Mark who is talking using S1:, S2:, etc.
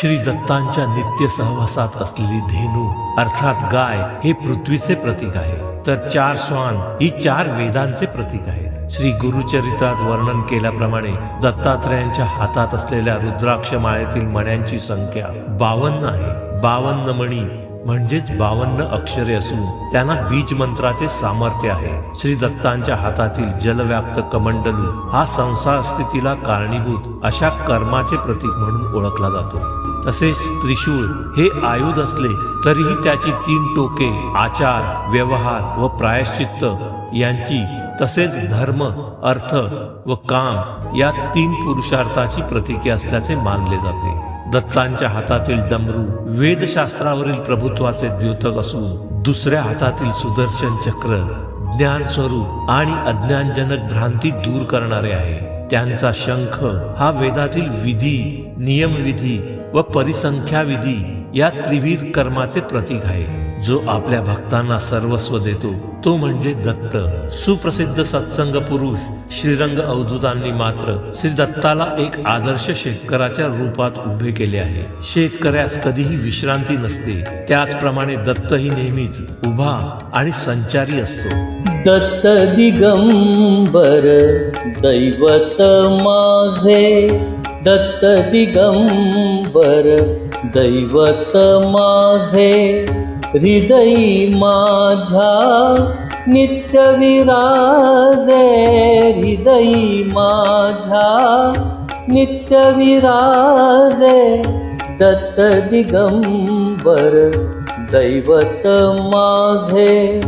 S1: श्री दत्तांच्या नित्य सहवासात असलेली धेनू अर्थात गाय हे पृथ्वीचे प्रतीक आहे. तर चार श्वान ही चार वेदांचे प्रतीक आहेत. श्री गुरुचरित्रात वर्णन केल्याप्रमाणे दत्तात्रयांच्या हातात असलेल्या रुद्राक्ष माळेतील मण्यांची संख्या बावन्न आहे. बावन्न मणी म्हणजेच बावन्न अक्षरे असून त्यांना बीज मंत्राचे सामर्थ्य आहे. श्री दत्तांच्या हातातील जलव्याप्त कमंडलू हा संसार स्थितीला कारणीभूत अशा कर्माचे प्रतीक म्हणून ओळखला जातो. तसेच त्रिशूळ हे आयुध असले तरीही त्याची तीन टोके आचार व्यवहार व प्रायश्चित्त यांची तसेच धर्म अर्थ व काम या तीन पुरुषार्थाची प्रतीके असल्याचे मानले जाते. दत्तांच्या हातातील डमरू वेदशास्त्रावरील प्रभुत्वाचे द्योतक असून दुसऱ्या हातातील सुदर्शन चक्र ज्ञान स्वरूप आणि अज्ञानजनक भ्रांती दूर करणारे आहे. त्यांचा शंख हा वेदातील विधी नियमविधी व परिसंख्या विधी या त्रिविध कर्माचे प्रतीक आहे. जो आपल्या भक्तांना सर्वस्व देतो तो म्हणजे दत्त. सुप्रसिद्ध सत्संग पुरुष श्रीरंग अवधूतांनी मात्र श्री दत्ताला एक आदर्श शेतकऱ्याच्या रूपात उभे केले आहे. शेतकऱ्यास कधीही विश्रांती नसते. त्याचप्रमाणे दत्त ही नेहमीच उभा आणि संचारी असतो.
S2: दत्त दिगंबर दैवत माझे. दत्त दिगंबर दैवत माझे. हृदयी माझ्या नित्य विराजे हृदयी माझ्या नित्य विराजे दत्त दिगंबर दैवत माझे.